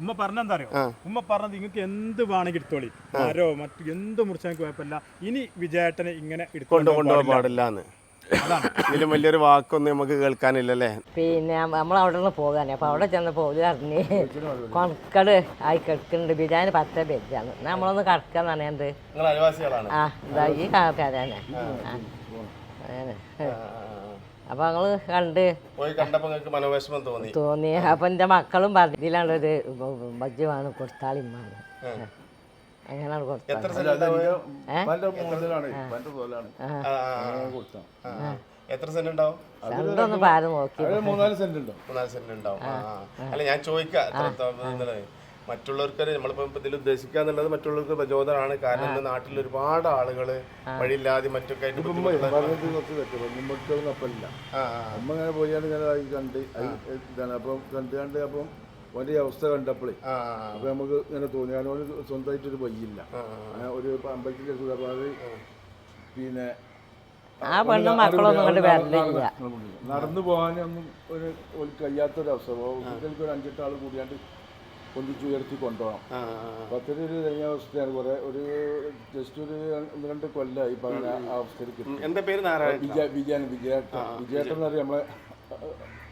ഉമ്മ പറഞ്ഞെന്താ അറിയോ ഉമ്മ പറഞ്ഞത് നിങ്ങൾക്ക് എന്ത് വേണമെങ്കിൽ എടുത്തോളി. മരോ മറ്റു എന്ത് മുറിച്ചാൽ കുഴപ്പമില്ല. ഇനി വിജയേട്ടനെ ഇങ്ങനെ കൊണ്ട് എടുത്തോണ്ട് കൊണ്ടുപോകാൻ പാടില്ല. എന്ന് ഇതിലും വലിയൊരു വാക്കൊന്നും നമുക്ക് കേൾക്കാനില്ലല്ലേ? പിന്നെ നമ്മൾ അവിടെ നിന്ന് പോകാനേ. അപ്പൊ അവിടെ ചെന്നപ്പോ ഒരു അറിഞ്ഞ് കൊണക്കട് ആയി കിടക്കുന്നുണ്ട്. ബിരിയാണി പത്ത് ബെജാണ് നമ്മളൊന്ന് കിടക്കാന്ന് പറഞ്ഞത് ആ ഇതാ ഈ കാക്കാരാണ് ആ. അങ്ങനെ ഞങ്ങൾ കണ്ട് പോയി കണ്ടപ്പോ നിങ്ങൾക്ക് മനോവിഷമം തോന്നി. തോന്നി. അപ്പൊ എന്റെ മക്കളും പറഞ്ഞു ബജ്ജുമാണ് കൊടുത്താളിമ്മാണ് അങ്ങനെയാണ് കൊടുത്തത്. എത്ര സെന്റ് ഉണ്ടാവും? സെന്റ് ഉണ്ടാവും? മൂന്നാൽ സെന്റ്. അല്ല ഞാൻ ചോദിക്കാം. മറ്റുള്ളവർക്ക് നമ്മളിപ്പോ ഇതിൽ ഉദ്ദേശിക്കുക എന്നുള്ളത് മറ്റുള്ളവർക്ക് പ്രചോദനമാണ്. കാരണം ഇന്ന് നാട്ടിൽ ഒരുപാട് ആളുകൾ വഴിയില്ലാതെ മറ്റൊക്കെ ആയിട്ട് അപ്പല്ല അമ്മ ഇങ്ങനെ പോയാണ് ഇങ്ങനെ കണ്ട് ഇതാണ്. അപ്പം കണ്ട് കണ്ട് അപ്പം ഓന്റെ അവസ്ഥ കണ്ടപ്പോഴേ അപ്പൊ നമുക്ക് ഇങ്ങനെ തോന്നി. കാരണം ഓന് സ്വന്തമായിട്ടൊരു വയ്യില്ല ഒരു അമ്പലത്തിന്റെ സുഖപാത പിന്നെ ആ പെണ്ണും മക്കളൊന്നും കൊണ്ട് വരലില്ല. നടന്നു പോകാനൊന്നും ഒരു ഒരു കഴിയാത്തൊരവസ്ഥ. ഒരു അഞ്ചെട്ട് ആൾ കൂടിയാണ്ട് പൊന്തിച്ചുയർത്തി കൊണ്ടുപോകണം. പത്തിരി ഒരു ദയനീയ അവസ്ഥയാണ് കുറെ ഒരു ജസ്റ്റ് ഒരു ഒന്ന് രണ്ട് കൊല്ലമായി അങ്ങനെ ആ അവസ്ഥയിലേക്ക് ഉം. എന്താ പേര്? വിജയ വിജയൻ വിജയേട്ടൻ. വിജയേട്ടൻ എന്ന് പറയാം നമ്മളെ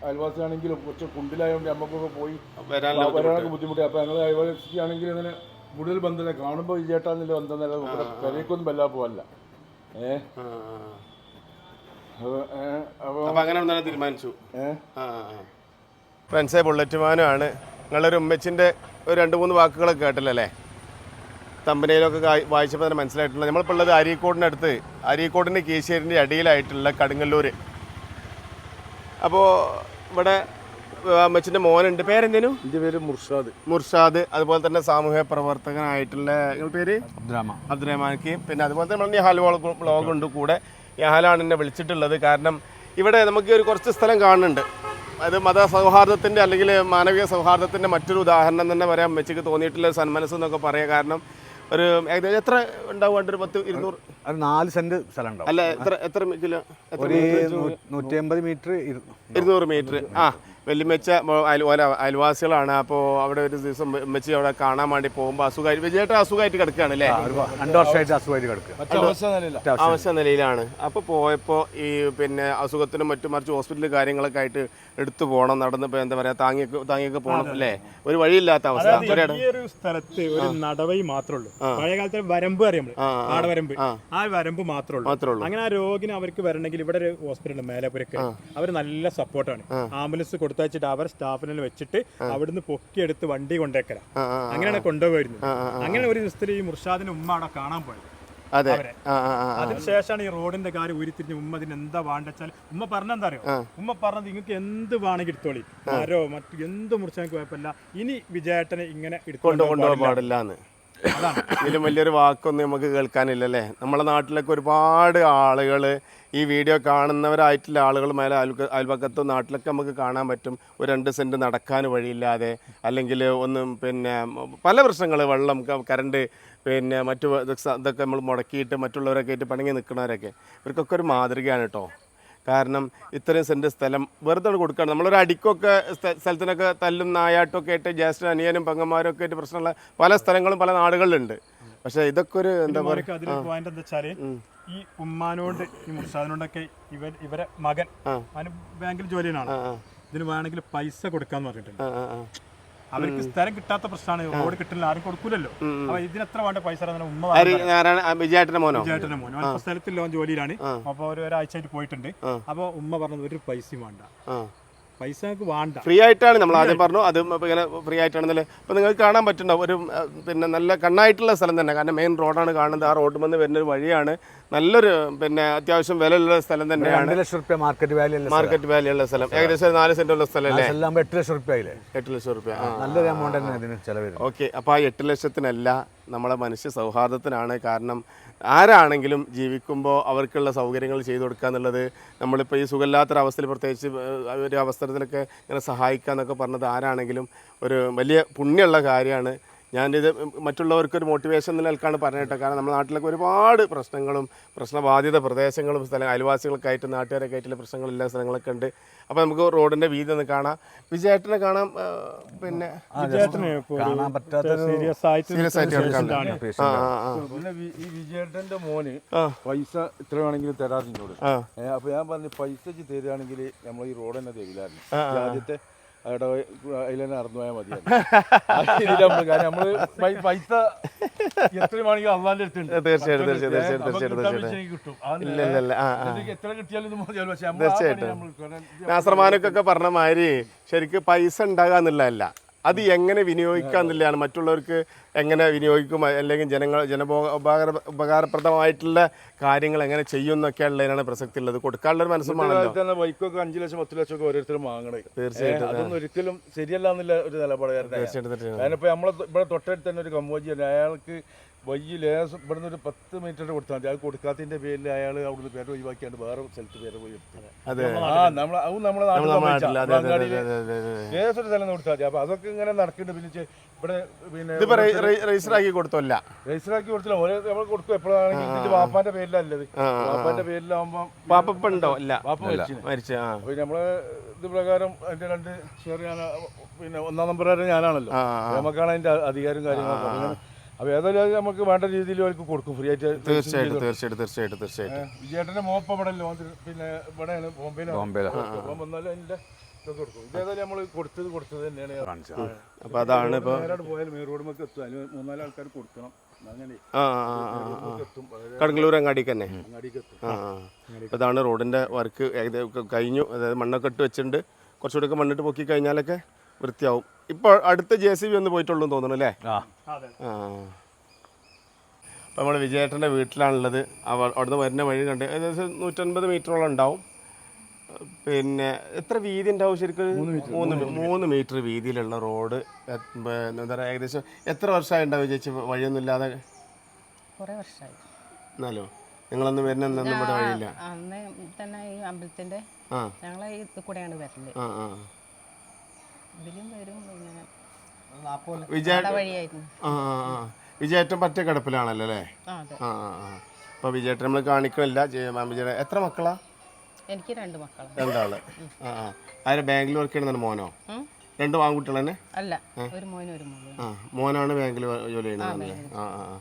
അയൽവാസിയാണെങ്കിലും കുറച്ച് കുണ്ടിലായതുകൊണ്ട് നമുക്കൊക്കെ പോയി വരാനൊക്കെ ബുദ്ധിമുട്ടി. അപ്പൊ ഞങ്ങൾ അയൽവാസിയാണെങ്കിലും ഇങ്ങനെ കൂടുതൽ ബന്ധമില്ല. കാണുമ്പോൾ വിജയേട്ടാന്നില്ല ബന്ധം നില പെരേക്കൊന്നും വല്ലാ പോവല്ല. ഏ? ആ, ആ, ആ. അപ്പൊ ഏ, അപ്പൊ അപ്പൊ അങ്ങനെ തീരുമാനിച്ചു. ഏ? ഫ്രണ്ട്സേ ബുള്ളറ്റ് നിങ്ങളൊരു ഉമ്മച്ചിന്റെ ഒരു രണ്ട് മൂന്ന് വാക്കുകളൊക്കെ കേട്ടില്ലല്ലേ? തമ്പനയിലൊക്കെ വായിച്ചപ്പോൾ തന്നെ മനസ്സിലായിട്ടുള്ളത് നമ്മളിപ്പോൾ ഉള്ളത് അരീക്കോടിനടുത്ത് അരീക്കോടിന്റെ കീശേരിന്റെ അടിയിലായിട്ടുള്ള കടുങ്ങല്ലൂർ അപ്പോൾ ഇവിടെ അമ്മച്ചിന്റെ മോനുണ്ട്. പേരെന്തേനു? എന്റെ പേര് മുർഷാദ്. മുർഷാദ്. അതുപോലെ തന്നെ സാമൂഹ്യ പ്രവർത്തകനായിട്ടുള്ള നിങ്ങളുടെ പേര്? അബ്ദുറഹ്മാൻക്ക്. പിന്നെ അതുപോലെ തന്നെ നമ്മൾ ഹാൽ വ്ളോഗ് ഉണ്ട് കൂടെ. യഹാലാണ് എന്നെ വിളിച്ചിട്ടുള്ളത്. കാരണം ഇവിടെ നമുക്ക് ഒരു കുറച്ച് സ്ഥലം കാണുന്നുണ്ട്. അത് മത സൗഹാർദ്ദത്തിന്റെ അല്ലെങ്കിൽ മാനവിക സൗഹാർദ്ദത്തിന്റെ മറ്റൊരു ഉദാഹരണം തന്നെ പറയാം മെച്ചക്ക് തോന്നിയിട്ടുള്ള സന്മനസ് എന്നൊക്കെ പറയാം കാരണം ഒരു ഏകദേശം എത്ര ഉണ്ടാവും ഒരു പത്ത് ഇരുന്നൂറ്? അത് നാല് സെന്റ് സ്ഥലം അല്ല എത്ര എത്ര കിലോ? ഒരു നൂറ്റി അമ്പത് മീറ്റർ ഇരുന്നൂറ് മീറ്റർ. ആ. വെല്ലുമെച്ച അയൽവാസികളാണ്. അപ്പോൾ അവിടെ ഒരു ദിവസം മെച്ചി അവിടെ കാണാൻ വേണ്ടി പോകുമ്പോൾ അസുഖമായിട്ട് വിജയേട്ട അസുഖമായിട്ട് കിടക്കുകയാണ് അല്ലേ? രണ്ടു വർഷമായിട്ട് അസുഖമായിട്ട് കിടക്കുക അവസ്ഥ നിലയിലാണ്. അപ്പോൾ പോയപ്പോൾ ഈ പിന്നെ അസുഖത്തിനും മറ്റും മറിച്ച് ഹോസ്പിറ്റൽ കാര്യങ്ങളൊക്കെ ആയിട്ട് എടുത്തു പോകണം നടന്ന് ഇപ്പോൾ എന്താ പറയുക താങ്ങിയൊക്കെ താങ്ങിയൊക്കെ പോകണം അല്ലേ? ഒരു വഴിയില്ലാത്ത അവസ്ഥ. ഒരു സ്ഥലത്ത് ഒരു നടവഴി മാത്രമേ ഉള്ളൂ. പഴയ വരമ്പ് അറിയാം ആ, ആടവരമ്പ്. ആ. വരമ്പ് മാത്രമേ ഉള്ളൂ. അങ്ങനെ ആ രോഗിന് അവർക്ക് വരണമെങ്കിൽ ഇവിടെ ഒരു ഹോസ്പിറ്റൽ മേലപുരക്ക് മേലപ്പുരക്ക് അവർ നല്ല സപ്പോർട്ടാണ് ആംബുലൻസ് കൊടുത്തയച്ചിട്ട് അവർ സ്റ്റാഫിനെ വെച്ചിട്ട് അവിടുന്ന് പൊക്കിയെടുത്ത് വണ്ടി കൊണ്ടേക്കല. ആ, അങ്ങനെയാണ് കൊണ്ടുപോയിരുന്നത്. അങ്ങനെ ഒരു ദിവസത്തിൽ ഈ മുർഷാദിന്റെ ഉമ്മ അവിടെ കാണാൻ പോയത്. അതെ. അവരെ. അതിനുശേഷമാണ് ഈ റോഡിന്റെ കാര്യം ഉരുത്തിരിഞ്ഞ് ഉമ്മ ഇതിന് എന്താ വേണ്ടെച്ചാൽ ഉമ്മ പറഞ്ഞെന്താ അറിയോ ഉമ്മ പറഞ്ഞത് നിങ്ങൾക്ക് എന്ത് വേണമെങ്കിൽ എടുത്തോളി. ആരോ മറ്റു എന്ത് മുറിച്ചാൽ കുഴപ്പമില്ല. ഇനി വിജയേട്ടനെ ഇങ്ങനെ കൊണ്ട് എടുത്തോണ്ട് കൊണ്ടുപോകാൻ പാടില്ല. ഇതിലും വലിയൊരു വാക്കൊന്നും നമുക്ക് കേൾക്കാനില്ലല്ലേ? നമ്മുടെ നാട്ടിലൊക്കെ ഒരുപാട് ആളുകൾ ഈ വീഡിയോ കാണുന്നവരായിട്ടുള്ള ആളുകൾ മേലെ അയൽക്ക അയൽപക്കത്തും നാട്ടിലൊക്കെ നമുക്ക് കാണാൻ പറ്റും. ഒരു രണ്ട് സെന്റ് നടക്കാൻ വഴിയില്ലാതെ അല്ലെങ്കിൽ ഒന്നും പിന്നെ പല പ്രശ്നങ്ങൾ വെള്ളം കറണ്ട് പിന്നെ മറ്റു ഇതൊക്കെ നമ്മൾ മുടക്കിയിട്ട് മറ്റുള്ളവരൊക്കെ ആയിട്ട് പണങ്ങി നിൽക്കുന്നവരൊക്കെ. ഇവർക്കൊക്കെ ഒരു മാതൃകയാണ് കേട്ടോ. കാരണം ഇത്രയും സെന്റ് സ്ഥലം വെറുതെ കൊടുക്കുകയാണ് നമ്മളൊരു അടിക്കൊക്കെ സ്ഥ- സ്ഥലത്തിനൊക്കെ തല്ലും നായാട്ടൊക്കെ ആയിട്ട് ജ്യേഷ്ഠ അനിയനും പെങ്ങന്മാരും ഒക്കെ ആയിട്ട് പ്രശ്നമുള്ള പല സ്ഥലങ്ങളും പല നാടുകളിലുണ്ട്. പക്ഷേ ഇതൊക്കെ ഒരു എന്താ പറയുക അതിൽ പോയിന്റ് എന്താ വെച്ചാൽ ഈ ഉമ്മാനോട് ഈ മുർഷാദിനോടൊക്കെ ഇവർ ഇവരെ മകൻ അവന് ബാങ്കിൽ ജോലി ഇതിന് വേണമെങ്കിൽ പൈസ കൊടുക്കാന്ന് പറഞ്ഞിട്ടുണ്ട്. അവർക്ക് സ്ഥലം കിട്ടാത്ത പ്രശ്നമാണ്. റോഡ് കിട്ടില്ല ആരും കൊടുക്കൂലല്ലോ. അപ്പൊ ഇതിന് എത്ര വേണ്ട പൈസ ഉമ്മ വിജയേട്ടന്റെ മോനോ? അവൻ സ്ഥലത്തിൽ ലോൺ ജോലിയിലാണ്. അപ്പൊ ഒരു ഒരാഴ്ചയായിട്ട് പോയിട്ടുണ്ട്. അപ്പൊ ഉമ്മ പറഞ്ഞത് ഒരു പൈസയും വേണ്ട. ആ പൈസ വേണ്ട. ഫ്രീ ആയിട്ടാണ് നമ്മൾ ആദ്യം പറഞ്ഞു. അത് ഇങ്ങനെ ഫ്രീ ആയിട്ടാണെന്നല്ലേ. അപ്പോൾ നിങ്ങൾക്ക് കാണാൻ പറ്റുന്നുണ്ടാവും. ഒരു പിന്നെ നല്ല കണ്ണായിട്ടുള്ള സ്ഥലം തന്നെ. കാരണം മെയിൻ റോഡാണ് കാണുന്നത്. ആ റോഡ് വന്ന് വരുന്ന ഒരു വഴിയാണ് നല്ലൊരു പിന്നെ അത്യാവശ്യം വിലയുള്ള സ്ഥലം തന്നെയാണ്. രണ്ട് ലക്ഷം റുപ്യ മാർക്കറ്റ് വാല്യൂ മാർക്കറ്റ് വാല്യൂ ഉള്ള സ്ഥലം. ഏകദേശം നാല് സെന്റ് ഉള്ള സ്ഥലം അല്ലേ? എല്ലാം എട്ട് ലക്ഷം റുപ്യ ആയില്ലേ? എട്ട് ലക്ഷം റുപ്യ. നല്ലൊരു എമൗണ്ട് തന്നെ ചെലവ് ഓക്കെ. അപ്പോൾ ആ എട്ട് ലക്ഷത്തിനല്ല നമ്മളെ മനുഷ്യ സൗഹാർദ്ദത്തിനാണ് കാരണം ആരാണെങ്കിലും ജീവിക്കുമ്പോൾ അവർക്കുള്ള സൗകര്യങ്ങൾ ചെയ്തു കൊടുക്കുക എന്നുള്ളത് നമ്മളിപ്പോൾ ഈ സുഖമില്ലാത്തൊരവസ്ഥയിൽ പ്രത്യേകിച്ച് ഒരു അവസരത്തിലൊക്കെ ഇങ്ങനെ സഹായിക്കുക എന്നൊക്കെ പറഞ്ഞത് ആരാണെങ്കിലും ഒരു വലിയ പുണ്യമുള്ള കാര്യമാണ്. ഞാനിത് മറ്റുള്ളവർക്ക് ഒരു മോട്ടിവേഷൻ നിലനിൽക്കാണ് പറഞ്ഞിട്ട് കാരണം നമ്മുടെ നാട്ടിലൊക്കെ ഒരുപാട് പ്രശ്നങ്ങളും പ്രശ്നബാധിത പ്രദേശങ്ങളും സ്ഥലം അയൽവാസികളൊക്കെ ആയിട്ട് നാട്ടുകാരൊക്കെ ആയിട്ടുള്ള പ്രശ്നങ്ങളില്ല സ്ഥലങ്ങളൊക്കെ ഉണ്ട്. അപ്പോൾ നമുക്ക് റോഡിന്റെ വീതി ഒന്ന് കാണാം. വിജയേട്ടനെ കാണാം പിന്നെ സീരിയസ് ആയിട്ട് സീരിയസ് ആ ആ ഈ വിജയേട്ടന്റെ മോന് പൈസ ഇത്ര വേണമെങ്കിലും തരാറിനോട് അപ്പോൾ ഞാൻ പറഞ്ഞു പൈസ തരികയാണെങ്കിൽ നമ്മൾ ഈ റോഡ് തന്നെ തരില്ലായിരുന്നു. ആദ്യത്തെ അവിടെ അതിൽ തന്നെ നടന്നു പോയാൽ മതിയായിരുന്നു. കാരണം നമ്മൾ പൈ- പൈസ എത്ര വേണമെങ്കിലും അള്ളാന്റെ അടുത്തുണ്ട് തീർച്ചയായിട്ടും, എത്ര കിട്ടിയാലും തീർച്ചയായിട്ടും. നാസർമാനൊക്കെ പറഞ്ഞ മാതിരി ശരിക്ക് പൈസ ഉണ്ടാകുക എന്നുള്ളതല്ല അത് എങ്ങനെ വിനിയോഗിക്കുക എന്നുള്ളതാണ്. മറ്റുള്ളവർക്ക് എങ്ങനെ വിനിയോഗിക്കും അല്ലെങ്കിൽ ജനങ്ങൾ ജനബോ ഉപകാര ഉപകാരപ്രദമായിട്ടുള്ള കാര്യങ്ങൾ എങ്ങനെ ചെയ്യും എന്നൊക്കെ ഉള്ളതിനാണ് പ്രസക്തി ഉള്ളത്. കൊടുക്കാനുള്ള ഒരു മനസ്സും ഇന്നത്തെ വേണമല്ലോ കാലത്ത് തന്നെ ബൈക്കൊക്കെ അഞ്ചു ലക്ഷം പത്ത് ലക്ഷം ഒക്കെ ഓരോരുത്തരും വാങ്ങണേ. തീർച്ചയായിട്ടും, അതൊന്നും ഒരിക്കലും ശരിയല്ല എന്നുള്ള ഒരു നിലപാടുകാരനാണ് തീർച്ചയായിട്ടും അതിനിപ്പോൾ നമ്മളെ ഇവിടെ തൊട്ടടുത്ത് തന്നെ ഒരു കമ്പോജി അയാൾക്ക് വയ്യ ഇവിടെ നിന്ന് ഒരു പത്ത് മിനിറ്റ് കൊടുത്താൽ മതി. അത് കൊടുക്കാത്തതിന്റെ പേരിൽ അയാൾ അവിടുന്ന് പേര് ഒഴിവാക്കിയാണ് വേറെ സ്ഥലത്ത് പേര് പോയി ആ നമ്മളെ അതും നമ്മളെ നാട്ടിൽ ഏതൊരു സ്ഥലം കൊടുത്താൽ മതി. അപ്പൊ അതൊക്കെ ഇങ്ങനെ നടക്കുന്നുണ്ട്. പിന്നെ ഇവിടെ പിന്നെ രജിസ്റ്ററാക്കി രജിസ്റ്റർ ആക്കി കൊടുത്തല്ല. രജിസ്റ്ററാക്കി കൊടുത്തില്ല. ഓരോ നമ്മൾ കൊടുക്കും. എപ്പോഴാണെങ്കിൽ ഇതിന്റെ വാപ്പാന്റെ പേരിലല്ലത്. വാപ്പാന്റെ പേരിലാവുമ്പോ ഉണ്ടോ? അല്ല വാപ്പ മരിച്ചു. അപ്പൊ നമ്മൾ ഇത് പ്രകാരം അതിന്റെ രണ്ട് ഷെയർ ഞാൻ പിന്നെ ഒന്നാം നമ്പർ ഞാനാണല്ലോ. നമുക്കാണ് അതിന്റെ അധികാരം കാര്യങ്ങളൊക്കെ. അപ്പൊ ഇങ്ങനെ- ഏതായാലും അത് നമുക്ക് വേണ്ട രീതിയിൽ അവർക്ക് കൊടുക്കും. ഫ്രീ ആയിട്ട് തീർച്ചയായിട്ടും തീർച്ചയായിട്ടും തീർച്ചയായിട്ടും തീർച്ചയായിട്ടും. വിജയേട്ടന്റെ മോപ്പ ഇവിടെ പിന്നെ ഇവിടെയാണ് ബോംബെയിലാണ്. ബോംബെയിലാണ്. അപ്പം വന്നാലും കാണിച്ചത്. അപ്പൊ അതാണ് ഇപ്പൊ അതായത് അങ്ങാടിക്ക് തന്നെ. അപ്പോൾ ഇതാണ് റോഡിന്റെ വർക്ക്. ഏകദേശം കഴിഞ്ഞു. അതായത് മണ്ണൊക്കെ ഇട്ട് വെച്ചിട്ടുണ്ട്. കുറച്ചുകൂടെ ഒക്കെ മണ്ണിട്ട് പൊക്കി കഴിഞ്ഞാലൊക്കെ വൃത്തിയാവും. ഇപ്പോൾ അടുത്ത ജെ സി ബി ഒന്ന് പോയിട്ടുള്ളൂ എന്ന് തോന്നുന്നു അല്ലേ? ആ. അപ്പോൾ നമ്മൾ വിജയേട്ടന്റെ വീട്ടിലാണുള്ളത്. അവർ അവിടുന്ന് വരുന്ന വഴി കണ്ട് ഏകദേശം നൂറ്റൻപത് മീറ്ററോളം ഉണ്ടാവും. പിന്നെ എത്ര വീതി ഉണ്ടാവും ശരിക്കും? മൂന്ന് മൂന്ന് മീറ്റർ. വീതിയിലുള്ള റോഡ്. എന്താ പറയുക ഏകദേശം എത്ര വർഷമായി ഉണ്ടാവും ചേച്ചി വഴിയൊന്നും ഇല്ലാതെ? എന്നാലോ? നിങ്ങളൊന്നും വരുന്ന ഇവിടെ വഴിയില്ല. അന്ന് തന്നെ ഈ അമ്പലത്തിന്റെ ഞങ്ങളെ കൂടെയാണ് വരൽ. ആ ആ. ഇതിലും വരും പിന്നെ വിജയ അവിടെ വഴിയായിരുന്നു. ആ ആ ആ. വിജയേട്ടൻ പറ്റ കിടപ്പിലാണല്ലോ അല്ലേ? ആ അപ്പോൾ വിജയേട്ടൻ നമ്മൾ കാണിക്കണില്ല വിജയ എത്ര മക്കളാ? എനിക്ക് രണ്ട് മക്കളാണ് രണ്ടാൾ. ആ ആരെ ബാങ്കിൽ വർക്ക് ചെയ്യണ മോനോ? രണ്ട് ആൺകുട്ടികൾ തന്നെ? അല്ല ഒരു മോനും ഒരു മോളും. ആ മോനാണ് ബാങ്കിൽ ജോലി ചെയ്യുന്നത്. ആ ആ ആ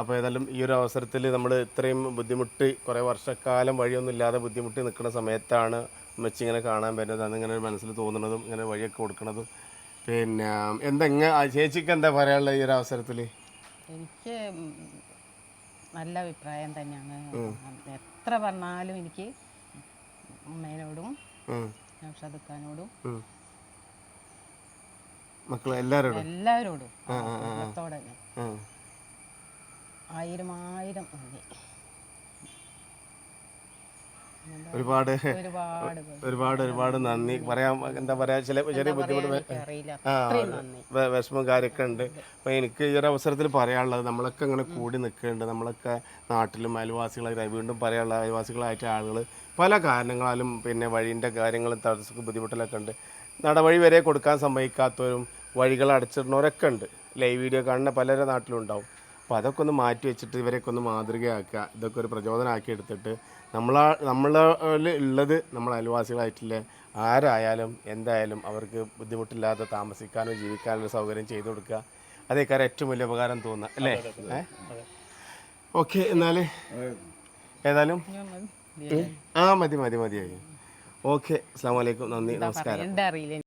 അപ്പോൾ ഏതായാലും ഈ ഒരു അവസരത്തിൽ നമ്മൾ ഇത്രയും ബുദ്ധിമുട്ട് കുറേ വർഷക്കാലം വഴിയൊന്നും ഇല്ലാതെ ബുദ്ധിമുട്ടി നിൽക്കുന്ന സമയത്താണ് ഉമ്മച്ചി ഇങ്ങനെ കാണാൻ പറ്റുന്നത് അന്ന് ഇങ്ങനെ മനസ്സിൽ തോന്നുന്നതും ഇങ്ങനെ വഴിയൊക്കെ കൊടുക്കുന്നതും പിന്നെ എന്താ ഇങ്ങ ആ ചേച്ചിക്ക് എന്താ പറയാനുള്ളത് ഈ ഒരു അവസരത്തിൽ? എനിക്ക് നല്ല അഭിപ്രായം തന്നെയാണ്. എത്ര പറഞ്ഞാലും എനിക്ക് അമ്മേനോടും ഷതുക്കാനോടും മക്കളെ എല്ലാവരോടും? എല്ലാവരോടും. കുടുംബത്തോടെ ആയിരം ആയിരം നന്ദി ഒരുപാട് ഒരുപാട് ഒരുപാട് നന്ദി. പറയാൻ എന്താ പറയാ ചില ചെറിയ ബുദ്ധിമുട്ട് ആ, വിഷമം കാര്യമൊക്കെ ഉണ്ട്. അപ്പൊ എനിക്ക് ഈ ഒരു അവസരത്തിൽ പറയാനുള്ളത് നമ്മളൊക്കെ ഇങ്ങനെ കൂടി നിൽക്കുന്നുണ്ട്. നമ്മളൊക്കെ നാട്ടിലും അയൽവാസികളായി വീണ്ടും പറയാനുള്ള അയൽവാസികളായിട്ട് ആളുകൾ പല കാരണങ്ങളാലും പിന്നെ വഴീന്റെ കാര്യങ്ങളും തടസ്സം ബുദ്ധിമുട്ടിലൊക്കെ ഉണ്ട്. നടവഴി വരെ കൊടുക്കാൻ സമ്മതിക്കാത്തവരും വഴികൾ അടച്ചിടുന്നവരൊക്കെ ഉണ്ട്. ലൈവ് വീഡിയോ കാണുന്ന പലരുടെ നാട്ടിലും ഉണ്ടാവും. അപ്പോൾ അതൊക്കെ ഒന്ന് മാറ്റി വെച്ചിട്ട് ഇവരെയൊക്കെ ഒന്ന് മാതൃകയാക്കുക. ഇതൊക്കെ ഒരു പ്രചോദനമാക്കി എടുത്തിട്ട് നമ്മളാ നമ്മളിൽ ഉള്ളത് നമ്മൾ അയൽവാസികളായിട്ടുള്ള ആരായാലും എന്തായാലും അവർക്ക് ബുദ്ധിമുട്ടില്ലാതെ താമസിക്കാനോ ജീവിക്കാനോ സൗകര്യം ചെയ്തു കൊടുക്കുക. അതേക്കാർ ഏറ്റവും വലിയ ഉപകാരം തോന്നുക അല്ലേ? ഓക്കെ എന്നാൽ ഏതായാലും? ആ മതി മതി മതിയായി. ഓക്കെ അസ്സാം വലൈക്കും നന്ദി നമസ്കാരം. എന്താ അറിയില്ല.